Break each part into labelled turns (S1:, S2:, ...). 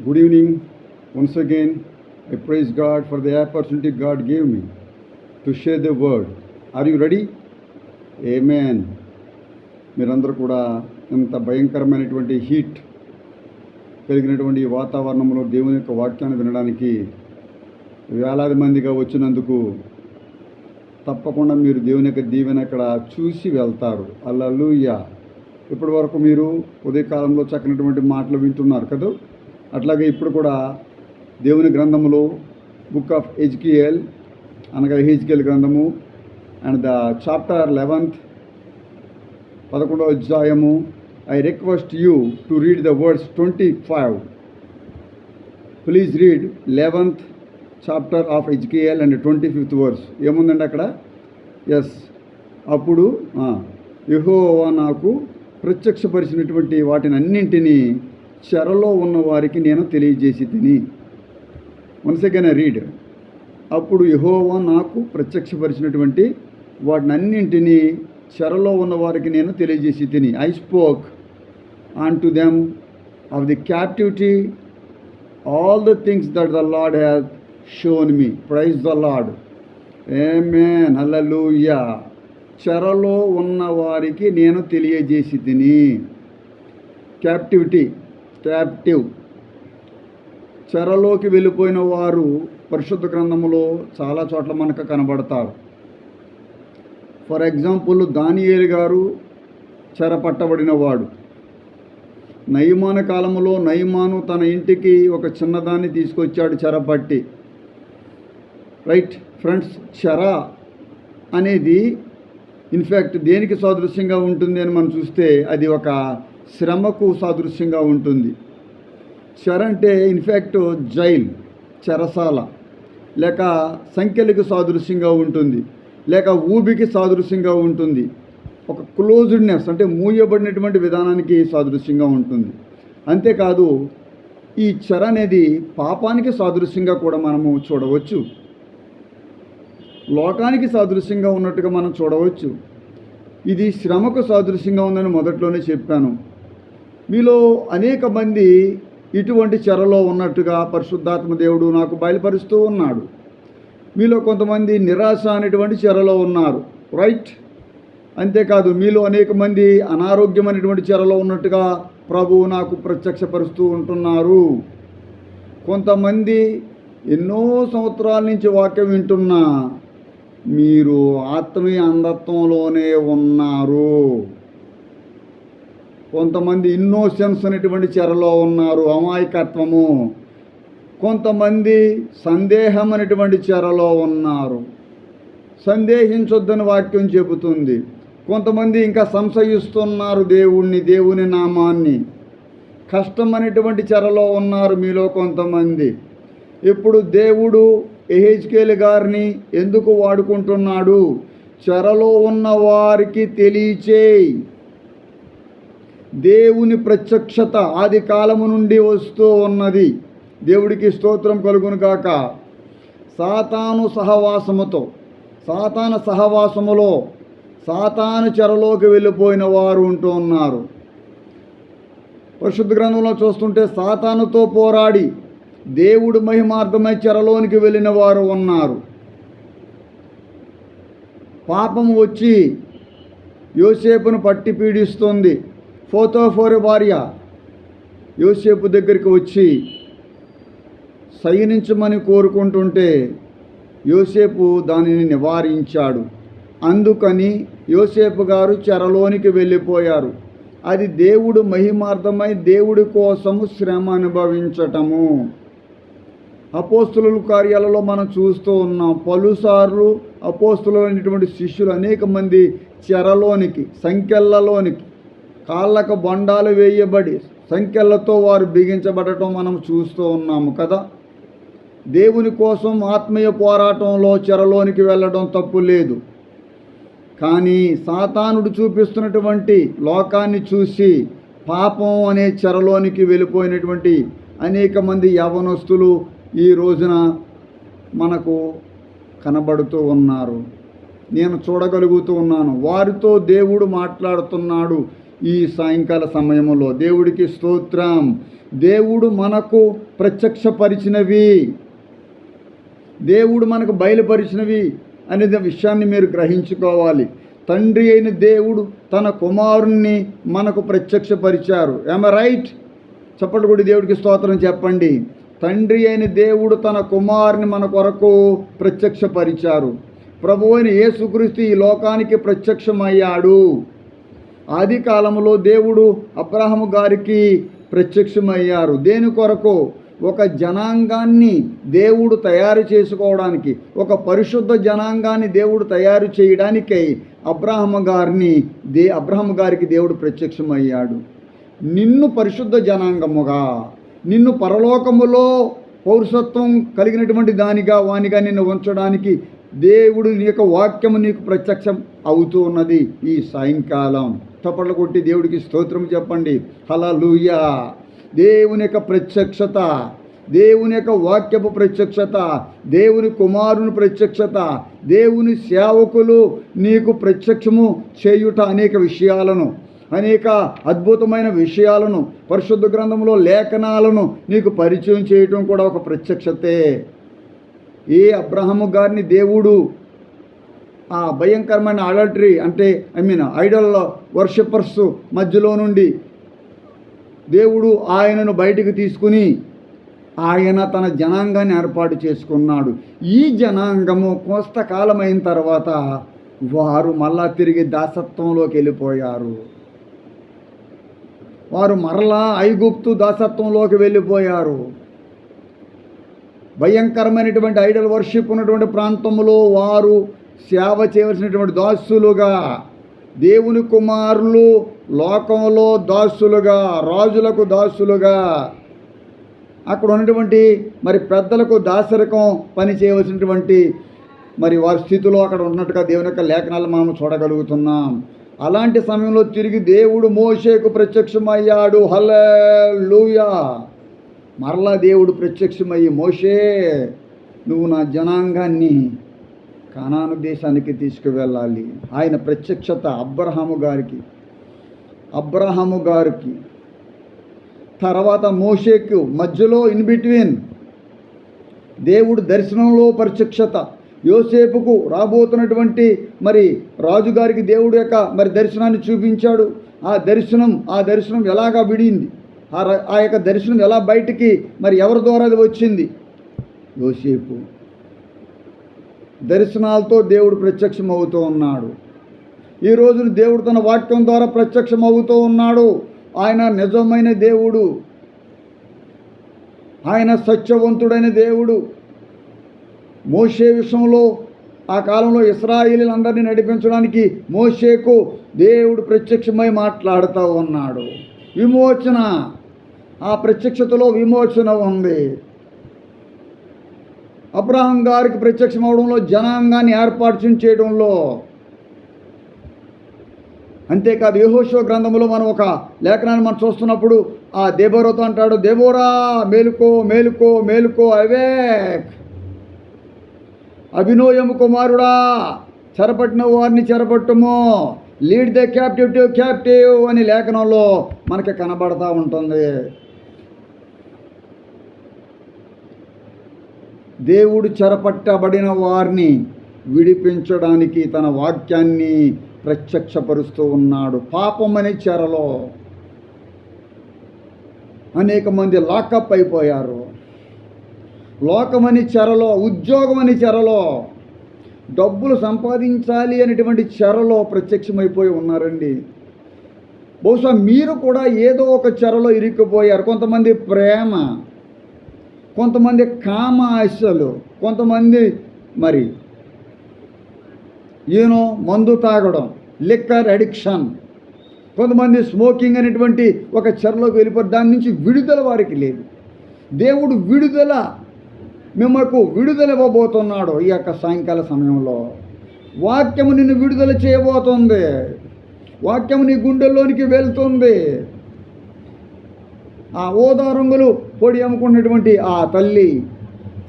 S1: Good evening. Once again, I praise God for the opportunity God gave me to share the word. Are you ready? Amen. మీరందరూ కూడా ఇంత భయంకరమైనటువంటి heat కలిగినటువంటి వాతావరణంలో దేవుని యొక్క వాక్యాన్ని వినడానికి వేలాది మందిగా వచ్చినందుకు తప్పకుండా మీరు దేవుని యొక్క దీవెన ఇక్కడ చూసి వెళ్తారు అల్లలుయ్య ఇప్పటి వరకు మీరు ఉదయకాలంలో చక్కనటువంటి మాటలు వింటున్నారు కదా అట్లాగే ఇప్పుడు కూడా దేవుని గ్రంథములో book of H K L అనగా హెచ్కేఎల్ గ్రంథము అండ్ ద చాప్టర్ లెవెన్త్ పదకొండవ అధ్యాయము I request you to read the words twenty five. Please read eleventh chapter of Ezekiel and twenty fifth verse ఏముందండి అక్కడ? ఎస్ అప్పుడు యహోవా నాకు ప్రత్యక్షపరిచినటువంటి వాటిని అన్నింటినీ చెరలో ఉన్న వారికి నేను తెలియజేసి తిని. వన్స్ అగైన్ రీడ్ అప్పుడు యహోవా నాకు ప్రత్యక్షపరిచినటువంటి వాటిని అన్నింటినీ చెరలో ఉన్న వారికి నేను తెలియజేసి తిని. I spoke unto them of the captivity all the things that the Lord has shown me praise the Lord amen hallelujah చెరలో ఉన్న వారికి నేను తెలియజేసి తిని. క్యాప్టివిటీ క్యాప్టివ్ చెరలోకి వెళ్ళిపోయిన వారు పరిశుద్ధ గ్రంథములో చాలా చోట్ల మనకు కనబడతారు. ఫర్ ఎగ్జాంపుల్ దానియేలు గారు చెర పట్టబడిన వాడు నయమాన కాలంలో నయమాను తన ఇంటికి ఒక చిన్నదాన్ని తీసుకొచ్చాడు చెరపట్టి. రైట్ ఫ్రెండ్స్ చెర అనేది ఇన్ఫ్యాక్ట్ దేనికి సాదృశ్యంగా ఉంటుంది అని మనం చూస్తే అది ఒక శ్రమకు సాదృశ్యంగా ఉంటుంది. చెర అంటే ఇన్ఫ్యాక్ట్ జైల్ చెరసాల. లేక సంఖ్యలకు సాదృశ్యంగా ఉంటుంది. లేక ఊబికి సాదృశ్యంగా ఉంటుంది. ఒక క్లోజ్డ్నెస్ అంటే మూయబడినటువంటి విధానానికి సాదృశ్యంగా ఉంటుంది. అంతేకాదు ఈ చెర అనేది పాపానికి సాదృశ్యంగా కూడా మనము చూడవచ్చు. లోకానికి సాదృశ్యంగా ఉన్నట్టుగా మనం చూడవచ్చు. ఇది శ్రమకు సాదృశ్యంగా ఉందని మొదట్లోనే చెప్పాను. మీలో అనేక మంది ఇటువంటి చెరలో ఉన్నట్టుగా పరిశుద్ధాత్మ దేవుడు నాకు బయలుపరుస్తూ ఉన్నాడు. మీలో కొంతమంది నిరాశ అనేటువంటి చెరలో ఉన్నారు. రైట్ అంతేకాదు మీలో అనేక మంది అనారోగ్యమైనటువంటి చెరలో ఉన్నట్టుగా ప్రభువు నాకు ప్రత్యక్షపరుస్తూ ఉంటున్నారు. కొంతమంది ఎన్నో సంవత్సరాల నుంచి వాక్యం వింటున్నా మీరు ఆత్మీయ అంధత్వంలోనే ఉన్నారు. కొంతమంది ఇన్నోసెన్స్ అనేటువంటి చెరలో ఉన్నారు అమాయకత్వము. కొంతమంది సందేహం అనేటువంటి చెరలో ఉన్నారు. సందేహించొద్దని వాక్యం చెబుతుంది. కొంతమంది ఇంకా సంశయిస్తున్నారు దేవుణ్ణి దేవుని నామాన్ని. కష్టం అనేటువంటి చెరలో ఉన్నారు మీలో కొంతమంది. ఇప్పుడు దేవుడు ఎహెచ్కేల్ గారిని ఎందుకు వాడుకుంటున్నాడు? చెరలో ఉన్న వారికి తెలియచేయి. దేవుని ప్రత్యక్షత ఆది కాలము నుండి వస్తూ ఉన్నది. దేవుడికి స్తోత్రం కలుగును కాక సాతాను సహవాసముతో సాతాన సహవాసములో సాతాను చెరలోకి వెళ్ళిపోయిన వారు ఉంటూ ఉన్నారు. పరిశుద్ధ గ్రంథంలో చూస్తుంటే సాతానుతో పోరాడి దేవుడు మహిమార్థమై చెరలోనికి వెళ్ళిన వారు ఉన్నారు. పాపం వచ్చి యోసేపును పట్టి పీడిస్తుంది. ఫోతోఫోరి భార్య యోసేపు దగ్గరికి వచ్చి సయనించమని కోరుకుంటుంటే యోసేపు దానిని నివారించాడు. అందుకని యోసేపు గారు చెరలోనికి వెళ్ళిపోయారు. అది దేవుడు మహిమార్థమై దేవుడి కోసము శ్రమ అనుభవించటము. అపోస్తుల కార్యాలలో మనం చూస్తూ ఉన్నాం. పలుసార్లు అపోస్తులైనటువంటి శిష్యులు అనేక మంది చెరలోనికి సంఖ్యలలోనికి కాళ్ళకు బొండాలు వేయబడి సంఖ్యలతో వారు బిగించబడటం మనం చూస్తూ ఉన్నాము కదా. దేవుని కోసం ఆత్మీయ పోరాటంలో చెరలోనికి వెళ్ళడం తప్పు లేదు. కానీ సాతానుడు చూపిస్తున్నటువంటి లోకాన్ని చూసి పాపం అనే చెరలోనికి వెళ్ళిపోయినటువంటి అనేక మంది యవనస్తులు ఈ రోజున మనకు కనబడుతూ ఉన్నారు. నేను చూడగలుగుతూ ఉన్నాను. వారితో దేవుడు మాట్లాడుతున్నాడు. ఈ సాయంకాల సమయంలో దేవుడికి స్తోత్రం. దేవుడు మనకు ప్రత్యక్షపరిచినవి. దేవుడు మనకు బయలుపరిచినవి అనే విషయాన్ని మీరు గ్రహించుకోవాలి. తండ్రి అయిన దేవుడు తన కుమారుణ్ణి మనకు ప్రత్యక్షపరిచారు. ఏమ రైట్ చప్పటి కూడా దేవుడికి స్తోత్రం చెప్పండి. తండ్రి అయిన దేవుడు తన కుమారుని మన కొరకు ప్రత్యక్షపరిచారు. ప్రభు అయిన యేసుక్రీస్తు ఈ లోకానికి ప్రత్యక్షమయ్యాడు. ఆది కాలంలో దేవుడు అబ్రహము గారికి ప్రత్యక్షమయ్యారు. దేని కొరకు? ఒక జనాంగాన్ని దేవుడు తయారు చేసుకోవడానికి ఒక పరిశుద్ధ జనాంగాన్ని దేవుడు తయారు చేయడానికై అబ్రాహ్మ గారిని దే అబ్రహం గారికి దేవుడు ప్రత్యక్షమయ్యాడు. నిన్ను పరిశుద్ధ జనాంగముగా నిన్ను పరలోకములో పౌరుషత్వం కలిగినటువంటి దానిగా వానిగా నిన్ను ఉంచడానికి దేవుడు నీ యొక్క వాక్యము నీకు ప్రత్యక్షం అవుతూ ఉన్నది ఈ సాయంకాలం. తప్పట్లు కొట్టి దేవుడికి స్తోత్రం చెప్పండి. హలలుయా దేవుని యొక్క ప్రత్యక్షత దేవుని యొక్క వాక్యపు ప్రత్యక్షత దేవుని కుమారుని ప్రత్యక్షత దేవుని సేవకులు నీకు ప్రత్యక్షము చేయుట అనేక విషయాలను అనేక అద్భుతమైన విషయాలను పరిశుద్ధ గ్రంథంలో లేఖనాలను నీకు పరిచయం చేయటం కూడా ఒక ప్రత్యక్షతే. ఏ అబ్రహము గారిని దేవుడు ఆ భయంకరమైన అడల్టరీ అంటే ఐ మీన్ ఐడల్ వర్షిపర్స్ మధ్యలో నుండి దేవుడు ఆయనను బయటికి తీసుకుని ఆయన తన జనాంగాన్ని ఏర్పాటు చేసుకున్నాడు. ఈ జనాంగము కోస్తకాలమైన తర్వాత వారు మళ్ళా తిరిగి దాసత్వంలోకి వెళ్ళిపోయారు. వారు మరలా ఐగుప్తు దాసత్వంలోకి వెళ్ళిపోయారు. భయంకరమైనటువంటి ఐడల్ వర్షిప్ ఉన్నటువంటి ప్రాంతంలో వారు సేవ చేయవలసినటువంటి దాసులుగా దేవుని కుమారులు లోకంలో దాసులుగా రాజులకు దాసులుగా అక్కడ ఉన్నటువంటి మరి పెద్దలకు దాసరికం పని చేయవలసినటువంటి మరి వారి స్థితిలో అక్కడ ఉన్నట్టుగా దేవుని యొక్క లేఖనాలు మనం చూడగలుగుతున్నాం. అలాంటి సమయంలో తిరిగి దేవుడు మోషేకు ప్రత్యక్షమయ్యాడు. లూయా మరలా దేవుడు ప్రత్యక్షమయ్యి మోషే నువ్వు నా జనాంగాన్ని కానాను దేశానికి తీసుకువెళ్ళాలి. ఆయన ప్రత్యక్షత అబ్రహాము గారికి అబ్రహాము గారికి. తర్వాత మోషేకు మధ్యలో ఇన్ బిట్వీన్ దేవుడు దర్శనంలో ప్రత్యక్షత. యోసేపుకు రాబోతున్నటువంటి మరి రాజుగారికి దేవుడు యొక్క మరి దర్శనాన్ని చూపించాడు. ఆ దర్శనం ఆ దర్శనం ఎలాగా విడింది ఆ ఆ యొక్క దర్శనం ఎలా బయటికి మరి ఎవరి ద్వారా అది వచ్చింది? యోసేపు. దర్శనాలతో దేవుడు ప్రత్యక్షమవుతూ ఉన్నాడు. ఈ రోజున దేవుడు తన వాక్యం ద్వారా ప్రత్యక్షం అవుతూ ఉన్నాడు. ఆయన నిజమైన దేవుడు. ఆయన సత్యవంతుడైన దేవుడు. మోషే విషయంలో ఆ కాలంలో ఇస్రాయిలీలందరినీ నడిపించడానికి మోషేకు దేవుడు ప్రత్యక్షమై మాట్లాడుతూ ఉన్నాడు. విమోచన. ఆ ప్రత్యక్షతలో విమోచన ఉంది. అబ్రహం గారికి ప్రత్యక్షం అవడంలో జనాంగాన్ని ఏర్పాటు చేయడంలో. అంతేకాదు యెహోషువ గ్రంథంలో మనం ఒక లేఖనాన్ని మనం చూస్తున్నప్పుడు ఆ దేబోరతో అంటాడు దేబోరా మేలుకో మేలుకో మేలుకో అవేక్. అభినోయము కుమారుడా చెరపట్టిన వారిని చెరపట్టుము. Lead the captive to captive అని లేఖనంలో మనకి కనబడతా ఉంటుంది. దేవుడు చెరపట్టబడిన వారిని విడిపించడానికి తన వాక్యాన్ని ప్రత్యక్షపరుస్తూ ఉన్నాడు. పాపం అనే చెరలో అనేక మంది లాకప్ అయిపోయారు. లోకమని చెరలో ఉద్యోగమని చెరలో డబ్బులు సంపాదించాలి అనేటువంటి చెరలో ప్రత్యక్షమైపోయి ఉన్నారండి. బహుశా మీరు కూడా ఏదో ఒక చెరలో ఇరుక్కుపోయారు. కొంతమంది ప్రేమ కొంతమంది కామ ఆశలు కొంతమంది మరి యూనో మందు తాగడం లిక్కర్ అడిక్షన్ కొంతమంది స్మోకింగ్ అనేటువంటి ఒక చెరలోకి వెళ్ళిపోయి దాని నుంచి విడుదల వారికి లేదు. దేవుడు విడుదల మిమ్మకు విడుదల ఇవ్వబోతున్నాడు ఈ యొక్క సాయంకాల సమయంలో. వాక్యము నిన్ను విడుదల చేయబోతుంది. వాక్యము నీ గుండెల్లోనికి వెళ్తుంది. ఆ ఓదా రంగులు పొడి అమ్ముకున్నటువంటి ఆ తల్లి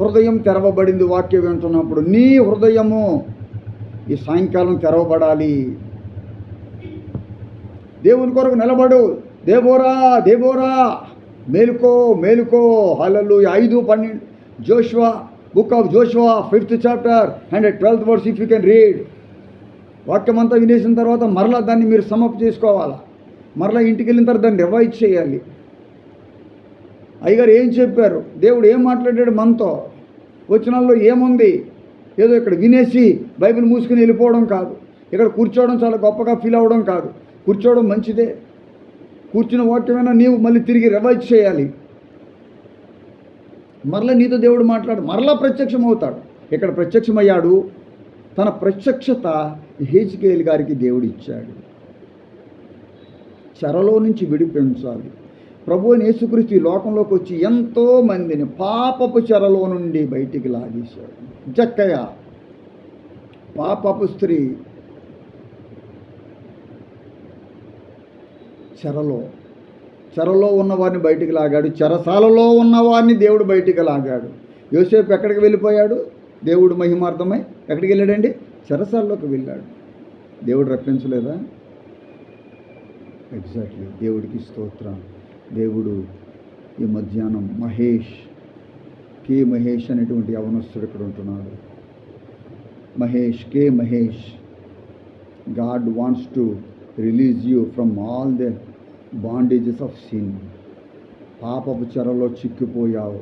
S1: హృదయం తెరవబడింది వాక్యం వింటున్నప్పుడు నీ హృదయము ఈ సాయంకాలం తెరవబడాలి. దేవుని కొరకు నిలబడు. దేబోరా దేబోరా మేలుకో మేలుకో. హలలు ఐదు పన్నెండు Joshua book of Joshua fifth chapter and twelfth verse if you can read. వాక్యం అంతా వినేసిన తర్వాత మరలా దాన్ని మీరు సమప్ చేసుకోవాలా? మరలా ఇంటికి వెళ్ళిన తర్వాత దాన్ని రివైజ్ చేయాలి. అయ్యగారు ఏం చెప్పారు? దేవుడు ఏం మాట్లాడాడు మనతో? వచనాల్లో ఏముంది? ఏదో ఇక్కడ వినేసి బైబిల్ మూసుకుని వెళ్ళిపోవడం కాదు. ఇక్కడ కూర్చోవడం చాలా గొప్పగా ఫీల్ అవ్వడం కాదు. కూర్చోవడం మంచిదే. కూర్చున్న వాక్యమైనా నీవు మళ్ళీ తిరిగి రివైజ్ చేయాలి. మరలా నీతో దేవుడు మాట్లాడు. మరలా ప్రత్యక్షం అవుతాడు ఇక్కడ ప్రత్యక్షమయ్యాడు. తన ప్రత్యక్షత హేజ్కేల్ గారికి దేవుడు ఇచ్చాడు. చెరలో నుంచి విడిపించాలి. ప్రభు అయిన యేసుక్రీస్తు ఈ లోకంలోకి వచ్చి ఎంతో మందిని పాపపు చెరలో నుండి బయటికి లాగేశాడు. జక్కయ్య పాపపు స్త్రీ చెరలో చెరలో ఉన్నవారిని బయటికి లాగాడు చెరసాలలో ఉన్నవారిని దేవుడు బయటికి లాగాడు. యోసేపు ఎక్కడికి వెళ్ళిపోయాడు? దేవుడు మహిమార్థమై ఎక్కడికి వెళ్ళాడండి? చెరసాలలోకి వెళ్ళాడు. దేవుడు రప్పించలేదా? ఎగ్జాక్ట్లీ దేవుడికి స్తోత్రం. దేవుడు ఈ మధ్యాహ్నం మహేష్ కే మహేష్ అనేటువంటి యవనస్తుడు ఇక్కడ ఉంటున్నాడు. Mahesh K Mahesh God wants to release you from all the bondages of sin. పాపపు చెరలో చిక్కిపోయావు.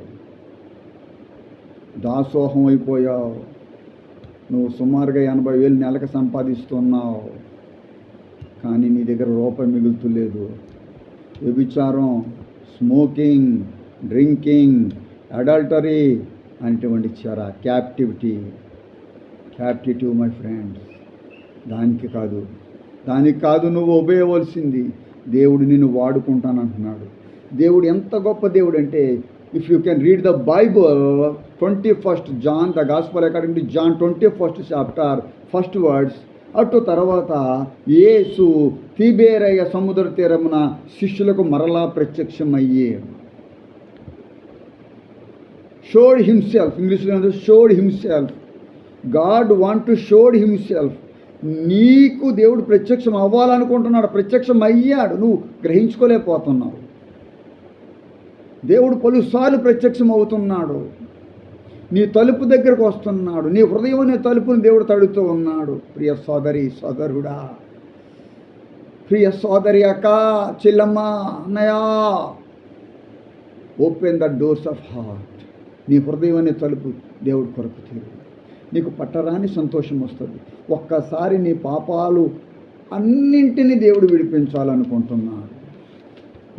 S1: దాసోహం అయిపోయావు. నువ్వు సుమారుగా ఎనభై వేలు నెలకు సంపాదిస్తున్నావు. కానీ నీ దగ్గర రూపాయి మిగులుతులేదు. వ్యభిచారం స్మోకింగ్ డ్రింకింగ్ అడల్టరీ అనేటువంటి చెర క్యాప్టివిటీ. క్యాప్టిటివ్ my friends. దానికి కాదు. దానికి కాదు నువ్వు ఉపయోగవలసింది. దేవుడు నిన్ను వాడుకుంటానంటున్నాడు. దేవుడు ఎంత గొప్ప దేవుడు అంటే if you can read the Bible twenty first John the gospel according to John twenty first chapter first words అటు తర్వాత యేసు తిబేరయ్య సముద్ర తీరమున శిష్యులకు మరలా ప్రత్యక్షమయ్యే. షోడ్ హిమ్సెల్ఫ్ ఇంగ్లీష్లో showed himself God want to showed himself నీకు దేవుడు ప్రత్యక్షం అవ్వాలనుకుంటున్నాడు ప్రత్యక్షం అయ్యాడు నువ్వు గ్రహించుకోలేకపోతున్నావు. దేవుడు పలుసార్లు ప్రత్యక్షం అవుతున్నాడు నీ తలుపు దగ్గరకు వస్తున్నాడు. నీ హృదయం నీ తలుపుని దేవుడు తడుతూ ఉన్నాడు. ప్రియ సోదరి సోదరుడా ప్రియ సోదరి అక్క చెల్లమ్మ అన్నయ్య open the doors of heart. నీ హృదయం అనే తలుపు దేవుడు కొరకు తీరు. నీకు పట్టరాని సంతోషం వస్తుంది. ఒక్కసారి నీ పాపాలు అన్నింటినీ దేవుడు విడిపించాలనుకుంటున్నాడు.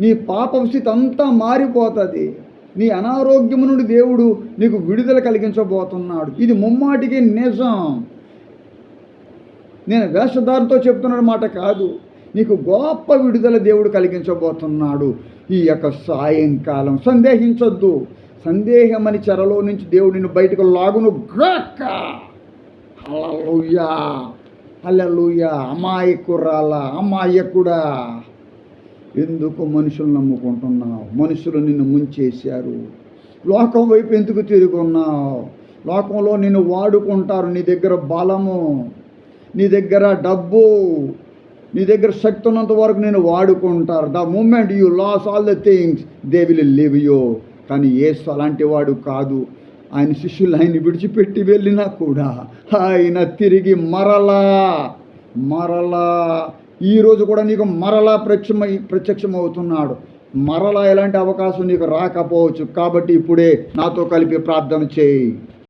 S1: నీ పాప స్థితి అంతా మారిపోతుంది. నీ అనారోగ్యము నుండి దేవుడు నీకు విడుదల కలిగించబోతున్నాడు. ఇది ముమ్మాటికి నిజం. నేను వేషధారంతో చెప్తున్న మాట కాదు. నీకు గొప్ప విడుదల దేవుడు కలిగించబోతున్నాడు ఈ యొక్క సాయంకాలం. సందేహించొద్దు. సందేహమని చెరలో నుంచి దేవుడు నిన్ను బయటకు లాగును. గ్రాక హల్లెలూయా! అల్లలుయా అమాయకురాల! అమాయకుడా! ఎందుకు మనుషులు నమ్ముకుంటున్నావు? మనుషులు నిన్ను ముంచేశారు. లోకం వైపు ఎందుకు తిరుగున్నావు? లోకంలో నిన్ను వాడుకుంటారు నీ దగ్గర బలము నీ దగ్గర డబ్బు నీ దగ్గర శక్తి ఉన్నంత వరకు నేను వాడుకుంటారు. The moment you lose all the things they will leave you కానీ ఏసు అలాంటి వాడు కాదు. ఆయన శిష్యులు ఆయన విడిచిపెట్టి వెళ్ళినా కూడా ఆయన తిరిగి మరలా మరలా ఈరోజు కూడా నీకు మరలా ప్రత్యక్షమై ప్రత్యక్షమవుతున్నాడు. మరలా ఎలాంటి అవకాశం నీకు రాకపోవచ్చు. కాబట్టి ఇప్పుడే నాతో కలిపి ప్రార్థన చేయి.